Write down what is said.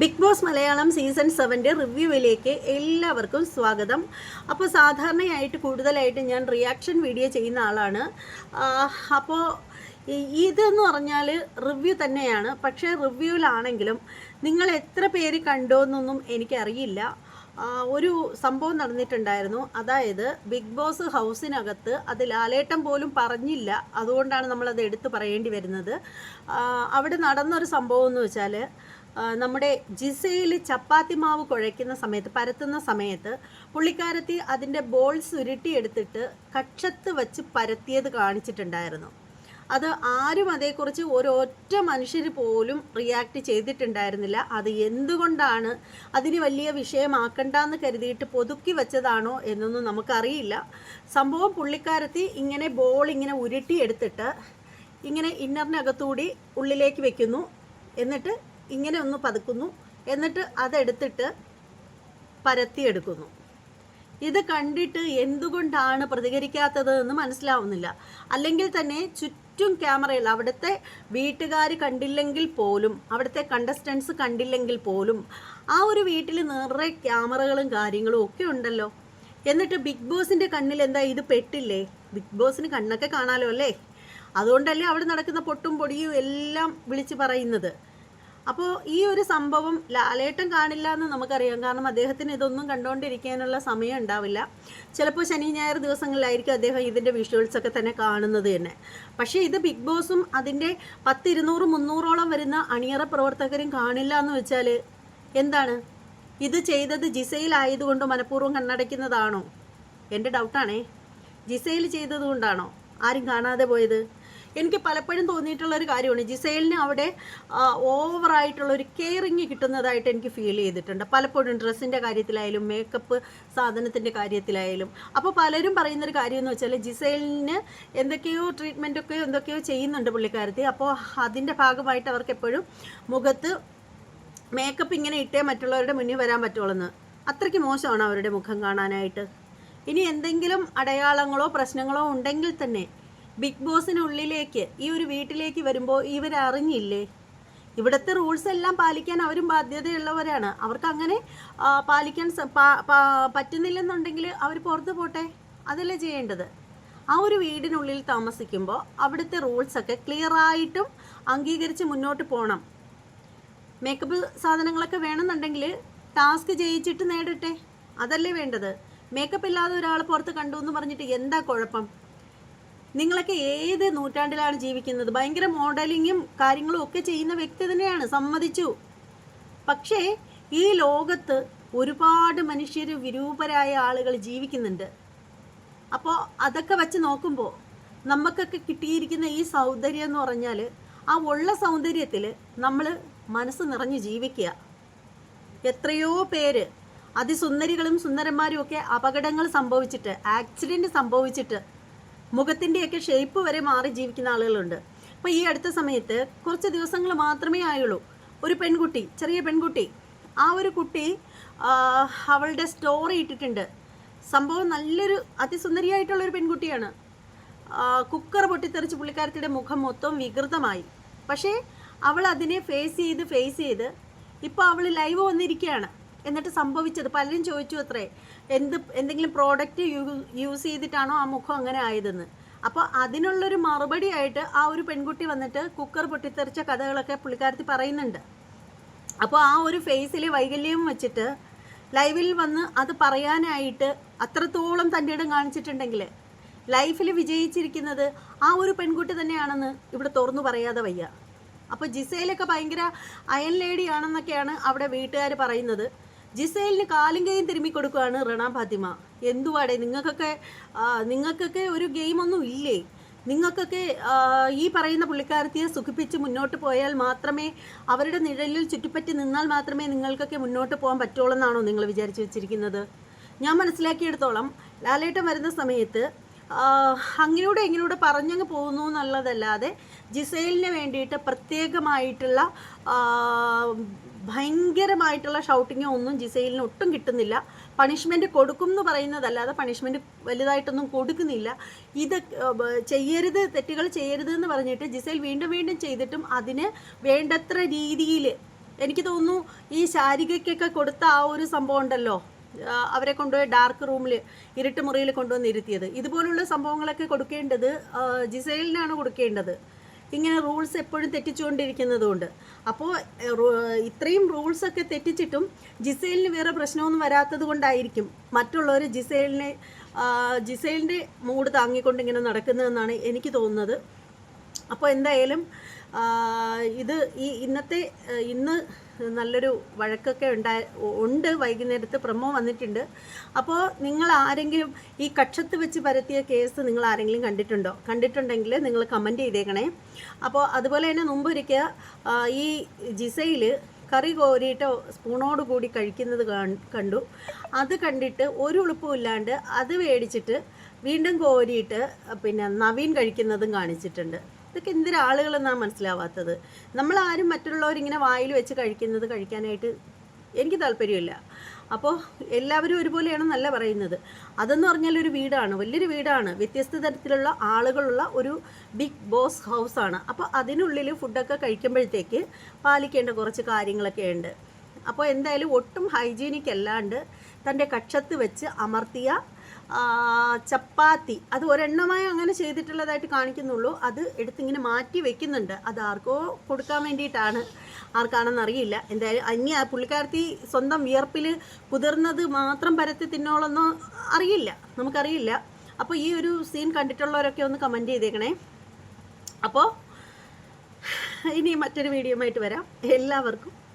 Big boss Malayalam season സെവന്റെ റിവ്യൂവിലേക്ക് എല്ലാവർക്കും സ്വാഗതം. അപ്പോൾ സാധാരണയായിട്ട് കൂടുതലായിട്ട് ഞാൻ റിയാക്ഷൻ വീഡിയോ ചെയ്യുന്ന ആളാണ്. അപ്പോൾ ഇതെന്ന് പറഞ്ഞാൽ റിവ്യൂ തന്നെയാണ്. പക്ഷേ റിവ്യൂവിലാണെങ്കിലും നിങ്ങൾ എത്ര പേര് കണ്ടോ എന്നൊന്നും എനിക്കറിയില്ല. ഒരു സംഭവം നടന്നിട്ടുണ്ടായിരുന്നു. അതായത് ബിഗ് ബോസ് ഹൗസിനകത്ത് അത് ലാലേട്ടൻ പോലും പറഞ്ഞില്ല. അതുകൊണ്ടാണ് നമ്മളത് എടുത്തു പറയേണ്ടി വരുന്നത്. അവിടെ നടന്നൊരു സംഭവം എന്ന് വെച്ചാൽ നമ്മുടെ ജിസയിൽ ചപ്പാത്തി മാവ് കുഴയ്ക്കുന്ന സമയത്ത് പരത്തുന്ന സമയത്ത് പുള്ളിക്കാരത്തി അതിന്റെ ബോൾസ് ഉരുട്ടിയെടുത്തിട്ട് കക്ഷത്ത് വച്ച് പരത്തിയത് കാണിച്ചിട്ടുണ്ടായിരുന്നു. അത് ആരും അതേക്കുറിച്ച് ഒരൊറ്റ മനുഷ്യർ പോലും റിയാക്ട് ചെയ്തിട്ടുണ്ടായിരുന്നില്ല. അത് എന്തുകൊണ്ടാണ് അതിന് വലിയ വിഷയമാക്കണ്ടെന്ന് കരുതിയിട്ട് പൊതുക്കി വെച്ചതാണോ എന്നൊന്നും നമുക്കറിയില്ല. സംഭവം പുള്ളിക്കാരത്തി ഇങ്ങനെ ബോൾ ഇങ്ങനെ ഉരുട്ടിയെടുത്തിട്ട് ഇങ്ങനെ ഇന്നറിനകത്തൂടി ഉള്ളിലേക്ക് വെക്കുന്നു. എന്നിട്ട് ഇങ്ങനെ ഒന്ന് പതുക്കുന്നു. എന്നിട്ട് അതെടുത്തിട്ട് പരത്തിയെടുക്കുന്നു. ഇത് കണ്ടിട്ട് എന്തുകൊണ്ടാണ് പ്രതികരിക്കാത്തത് എന്ന് മനസ്സിലാവുന്നില്ല. അല്ലെങ്കിൽ തന്നെ ചുറ്റും ക്യാമറയിൽ അവിടുത്തെ വീട്ടുകാർ കണ്ടില്ലെങ്കിൽ പോലും അവിടുത്തെ കണ്ടസ്റ്റൻസ് കണ്ടില്ലെങ്കിൽ പോലും ആ ഒരു വീട്ടിൽ നിറയെ ക്യാമറകളും കാര്യങ്ങളും ഒക്കെ ഉണ്ടല്ലോ. എന്നിട്ട് ബിഗ് ബോസിന്റെ കണ്ണിൽ എന്താ ഇത് പെട്ടില്ലേ? ബിഗ് ബോസിന് കണ്ണൊക്കെ കാണാലോ അല്ലേ? അതുകൊണ്ടല്ലേ അവിടെ നടക്കുന്ന പൊട്ടും പൊടിയും എല്ലാം വിളിച്ച് പറയുന്നത്. അപ്പോൾ ഈ ഒരു സംഭവം ലാലേട്ടൻ കാണില്ല എന്ന് നമുക്കറിയാം. കാരണം അദ്ദേഹത്തിന് ഇതൊന്നും കണ്ടുകൊണ്ടിരിക്കാനുള്ള സമയം ഉണ്ടാവില്ല. ചിലപ്പോൾ ശനി ഞായർ ദിവസങ്ങളിലായിരിക്കും അദ്ദേഹം ഇതിന്റെ വിഷ്വൽസ് ഒക്കെ തന്നെ കാണുന്നത് തന്നെ. പക്ഷേ ഇത് ബിഗ് ബോസും അതിന്റെ പത്തിരുന്നൂറ് മുന്നൂറോളം വരുന്ന അണിയറ പ്രവർത്തകരും കാണില്ല എന്ന് വെച്ചാൽ എന്താണ്? ഇത് ചെയ്തത് ജിസയിലായതുകൊണ്ട് മനഃപൂർവം കണ്ണടയ്ക്കുന്നതാണോ? എന്റെ ഡൗട്ടാണേ ജിസയിൽ ചെയ്തത് കൊണ്ടാണോ? ആരും കാണാതെ പോയത്? എനിക്ക് പലപ്പോഴും തോന്നിയിട്ടുള്ള ഒരു കാര്യമാണ്. ജിസൈലിന് അവിടെ ഓവറായിട്ടുള്ള ഒരു കെയറിങ് കിട്ടുന്നതായിട്ട് എനിക്ക് ഫീൽ ചെയ്തിട്ടുണ്ട്. പലപ്പോഴും ഡ്രസ്സിന്റെ കാര്യത്തിലായാലും മേക്കപ്പ് സാധനത്തിന്റെ കാര്യത്തിലായാലും. അപ്പോൾ പലരും പറയുന്നൊരു കാര്യം എന്ന് വെച്ചാൽ ജിസൈലിന് എന്തൊക്കെയോ ട്രീറ്റ്മെന്റൊക്കെയോ എന്തൊക്കെയോ ചെയ്യുന്നുണ്ട് പുള്ളിക്കാരത്തി. അപ്പോൾ അതിന്റെ ഭാഗമായിട്ട് അവർക്ക് എപ്പോഴും മുഖത്ത് മേക്കപ്പ് ഇങ്ങനെ ഇട്ടേ മറ്റുള്ളവരുടെ മുന്നിൽ വരാൻ പറ്റുള്ളൂ അത്രയ്ക്ക് മോശമാണ് അവരുടെ മുഖം കാണാനായിട്ട്. ഇനി എന്തെങ്കിലും അടയാളങ്ങളോ പ്രശ്നങ്ങളോ ഉണ്ടെങ്കിൽ തന്നെ ബിഗ് ബോസിനുള്ളിലേക്ക് ഈ ഒരു വീട്ടിലേക്ക് വരുമ്പോൾ ഇവരറിഞ്ഞില്ലേ ഇവിടുത്തെ റൂൾസ് എല്ലാം പാലിക്കാൻ അവരും ബാധ്യതയുള്ളവരാണ്. അവർക്ക് അങ്ങനെ പാലിക്കാൻ പറ്റുന്നില്ലെന്നുണ്ടെങ്കിൽ അവർ പുറത്ത് പോട്ടെ? അതല്ലേ ചെയ്യേണ്ടത്. ആ ഒരു വീടിനുള്ളിൽ താമസിക്കുമ്പോൾ അവിടുത്തെ റൂൾസൊക്കെ ക്ലിയറായിട്ടും അംഗീകരിച്ച് മുന്നോട്ട് പോകണം മേക്കപ്പ് സാധനങ്ങളൊക്കെ വേണമെന്നുണ്ടെങ്കിൽ ടാസ്ക് ജയിച്ചിട്ട് നേടട്ടെ? അതല്ലേ വേണ്ടത്. മേക്കപ്പ് ഇല്ലാതെ ഒരാൾ പുറത്ത് കണ്ടു എന്ന് പറഞ്ഞിട്ട് എന്താ കുഴപ്പം? നിങ്ങളൊക്കെ ഏത് നൂറ്റാണ്ടിലാണ് ജീവിക്കുന്നത്? ഭയങ്കര മോഡലിങ്ങും കാര്യങ്ങളും ഒക്കെ ചെയ്യുന്ന വ്യക്തി തന്നെയാണ്. സമ്മതിച്ചു. പക്ഷേ ഈ ലോകത്ത് ഒരുപാട് മനുഷ്യർ വിരൂപരായ ആളുകൾ ജീവിക്കുന്നുണ്ട്. അപ്പോൾ അതൊക്കെ വെച്ച് നോക്കുമ്പോൾ നമുക്കൊക്കെ കിട്ടിയിരിക്കുന്ന ഈ സൗന്ദര്യം എന്ന് പറഞ്ഞാൽ ആ ഉള്ള സൗന്ദര്യത്തിൽ നമ്മൾ മനസ്സ് നിറഞ്ഞ് ജീവിക്കുക. എത്രയോ പേര് അതിസുന്ദരികളും സുന്ദരന്മാരും ഒക്കെ അപകടങ്ങൾ സംഭവിച്ചിട്ട് ആക്സിഡന്റ് സംഭവിച്ചിട്ട് മുഖത്തിന്റെയൊക്കെ ഷേപ്പ് വരെ മാറി ജീവിക്കുന്ന ആളുകളുണ്ട്. അപ്പോൾ ഈ അടുത്ത സമയത്ത് കുറച്ച് ദിവസങ്ങൾ മാത്രമേ ആയുള്ളൂ. ഒരു പെൺകുട്ടി ചെറിയ പെൺകുട്ടി. ആ ഒരു കുട്ടി അവളുടെ സ്റ്റോറി ഇട്ടിട്ടുണ്ട്. സംഭവം നല്ലൊരു അതിസുന്ദരിയായിട്ടുള്ള ഒരു പെൺകുട്ടിയാണ്. കുക്കർ പൊട്ടിത്തെറിച്ച് പുള്ളിക്കാരത്തിയുടെ മുഖം മൊത്തം വികൃതമായി. പക്ഷേ അവൾ അതിനെ ഫേസ് ചെയ്ത് ഫേസ് ചെയ്ത് ഇപ്പോൾ അവൾ ലൈവ് വന്നിരിക്കുകയാണ്. എന്നിട്ട് സംഭവിച്ചത്? പലരും ചോദിച്ചു അത്രേ. എന്ത് എന്തെങ്കിലും പ്രോഡക്റ്റ് യൂസ് ചെയ്തിട്ടാണോ ആ മുഖം അങ്ങനെ ആയതെന്ന്? അപ്പോൾ അതിനുള്ളൊരു മറുപടി ആയിട്ട് ആ ഒരു പെൺകുട്ടി വന്നിട്ട് കുക്കർ പൊട്ടിത്തെറിച്ച കഥകളൊക്കെ പുള്ളിക്കാരത്തി പറയുന്നുണ്ട്. അപ്പോൾ ആ ഒരു ഫേസിൽ വൈകല്യം വെച്ചിട്ട് ലൈവിൽ വന്ന് അത് പറയാനായിട്ട് അത്രത്തോളം തന്റെ ഇടം കാണിച്ചിട്ടുണ്ടെങ്കിൽ ലൈഫിൽ വിജയിച്ചിരിക്കുന്നത് ആ ഒരു പെൺകുട്ടി തന്നെയാണെന്ന് ഇവിടെ തുറന്നു പറയാതെ വയ്യ. അപ്പോൾ ജിസയിലൊക്കെ ഭയങ്കര അയൺ ലേഡിയാണെന്നൊക്കെയാണ് അവിടെ വീട്ടുകാർ പറയുന്നത്. ജിസൈലിന് കാലും കൈയും തിരുമ്മി കൊടുക്കുകയാണ് റണ ഫാത്തിമ. എന്തുവാടേ നിങ്ങൾക്കൊക്കെ നിങ്ങൾക്കൊക്കെ ഒരു ഗെയിമൊന്നും ഇല്ലേ? നിങ്ങൾക്കൊക്കെ ഈ പറയുന്ന പുള്ളിക്കാരത്തിയെ സുഖിപ്പിച്ച് മുന്നോട്ട് പോയാൽ മാത്രമേ അവരുടെ നിഴലിൽ ചുറ്റിപ്പറ്റി നിന്നാൽ മാത്രമേ നിങ്ങൾക്കൊക്കെ മുന്നോട്ട് പോകാൻ പറ്റുള്ളൂ എന്നാണോ നിങ്ങൾ വിചാരിച്ചു വെച്ചിരിക്കുന്നത്? ഞാൻ മനസ്സിലാക്കിയെടുത്തോളം ലാലേട്ടം വരുന്ന സമയത്ത് ആ, അങ്ങനൂടെ ഇങ്ങനൂടെ പറഞ്ഞങ്ങ് പോകുന്നു എന്നുള്ളതല്ലാതെ ജിസൈലിന് വേണ്ടിയിട്ട് പ്രത്യേകമായിട്ടുള്ള ഭയങ്കരമായിട്ടുള്ള ഷൗട്ടിങ്ങോ ഒന്നും ജിസൈലിന് ഒട്ടും കിട്ടുന്നില്ല. പണിഷ്മെന്റ് കൊടുക്കും എന്ന് പറയുന്നതല്ലാതെ പണിഷ്മെന്റ് വലുതായിട്ടൊന്നും കൊടുക്കുന്നില്ല. ഇത് ചെയ്യരുത് തെറ്റുകൾ ചെയ്യരുത് എന്ന് പറഞ്ഞിട്ട് ജിസൈൽ വീണ്ടും വീണ്ടും ചെയ്തിട്ടും അതിന് വേണ്ടത്ര രീതിയിൽ എനിക്ക് തോന്നുന്നു ഈ ശാരികയ്ക്കൊക്കെ കൊടുത്ത ആ ഒരു സംഭവം ഉണ്ടല്ലോ. അവരെ കൊണ്ടുപോയി ഡാർക്ക് റൂമിൽ ഇരുട്ട് മുറിയിൽ കൊണ്ടുവന്ന് ഇരുത്തിയത്. ഇതുപോലുള്ള സംഭവങ്ങളൊക്കെ കൊടുക്കേണ്ടത് ജിസൈലിനാണ് കൊടുക്കേണ്ടത്. ഇങ്ങനെ റൂൾസ് എപ്പോഴും തെറ്റിച്ചുകൊണ്ടിരിക്കുന്നതുകൊണ്ട്. അപ്പോൾ ഇത്രയും റൂൾസൊക്കെ തെറ്റിച്ചിട്ടും ജിസൈലിന് വേറെ പ്രശ്നമൊന്നും വരാത്തത് കൊണ്ടായിരിക്കും മറ്റുള്ളവർ ജിസൈലിനെ ജിസൈലിന്റെ മൂഡ് താങ്ങിക്കൊണ്ട് ഇങ്ങനെ നടക്കുന്നതെന്നാണ് എനിക്ക് തോന്നുന്നത്. അപ്പോൾ എന്തായാലും ഇത് ഈ ഇന്നത്തെ ഇന്ന് നല്ലൊരു വഴക്കൊക്കെ ഉണ്ടായ ഉണ്ട്. വൈകുന്നേരത്ത് പ്രമോ വന്നിട്ടുണ്ട്. അപ്പോൾ നിങ്ങൾ ആരെങ്കിലും ഈ കക്ഷത്ത് വെച്ച് പരത്തിയ കേസ് നിങ്ങൾ ആരെങ്കിലും കണ്ടിട്ടുണ്ടോ? കണ്ടിട്ടുണ്ടെങ്കിൽ നിങ്ങൾ കമന്റ് ചെയ്തേക്കണേ. അപ്പോൾ അതുപോലെ തന്നെ മുമ്പൊരിക്കൽ ഈ ജിസയിൽ കറി കോരിയിട്ട് സ്പൂണോട് കൂടി കഴിക്കുന്നത് കണ്ടു. അത് കണ്ടിട്ട് ഒരു ഉളുപ്പും ഇല്ലാണ്ട് അത് മേടിച്ചിട്ട് വീണ്ടും കോരിയിട്ട് പിന്നെ നവീൻ കഴിക്കുന്നതും കാണിച്ചിട്ടുണ്ട്. ഇതൊക്കെ എന്തൊരു ആളുകളെന്നാണ് മനസ്സിലാവാത്തത്? നമ്മളാരും മറ്റുള്ളവരിങ്ങനെ വായിൽ വെച്ച് കഴിക്കുന്നത് കഴിക്കാനായിട്ട് എനിക്ക് താല്പര്യമില്ല. അപ്പോൾ എല്ലാവരും ഒരുപോലെയാണെന്നല്ല പറയുന്നത്. അതെന്ന് പറഞ്ഞാൽ ഒരു വീടാണ് വലിയൊരു വീടാണ്. വ്യത്യസ്ത തരത്തിലുള്ള ആളുകളുള്ള ഒരു ബിഗ് ബോസ് ഹൗസാണ് അപ്പോൾ അതിനുള്ളിൽ ഫുഡൊക്കെ കഴിക്കുമ്പോഴത്തേക്ക് പാലിക്കേണ്ട കുറച്ച് കാര്യങ്ങളൊക്കെ ഉണ്ട്. അപ്പോൾ എന്തായാലും ഒട്ടും ഹൈജീനിക് അല്ലാണ്ട് തന്റെ കക്ഷത്ത് വെച്ച് അമർത്തിയ ചപ്പാത്തി. അത് ഒരെണ്ണമായി അങ്ങനെ ചെയ്തിട്ടുള്ളതായിട്ട് കാണിക്കുന്നുള്ളൂ. അത് എടുത്തിങ്ങനെ മാറ്റി വെക്കുന്നുണ്ട്. അത് ആർക്കോ കൊടുക്കാൻ വേണ്ടിയിട്ടാണ്. ആർക്കാണെന്ന് അറിയില്ല. എന്തായാലും ആ പുള്ളിക്കാരത്തി സ്വന്തം വിയർപ്പിൽ കുതിർന്നത് മാത്രം പരത്തി തിന്നോളെന്നോ അറിയില്ല. നമുക്കറിയില്ല. അപ്പോൾ ഈ ഒരു സീൻ കണ്ടിട്ടുള്ളവരൊക്കെ ഒന്ന് കമന്റ് ചെയ്തേക്കണേ. അപ്പോൾ ഇനി മറ്റൊരു വീഡിയോ ആയിട്ട് വരാം. എല്ലാവർക്കും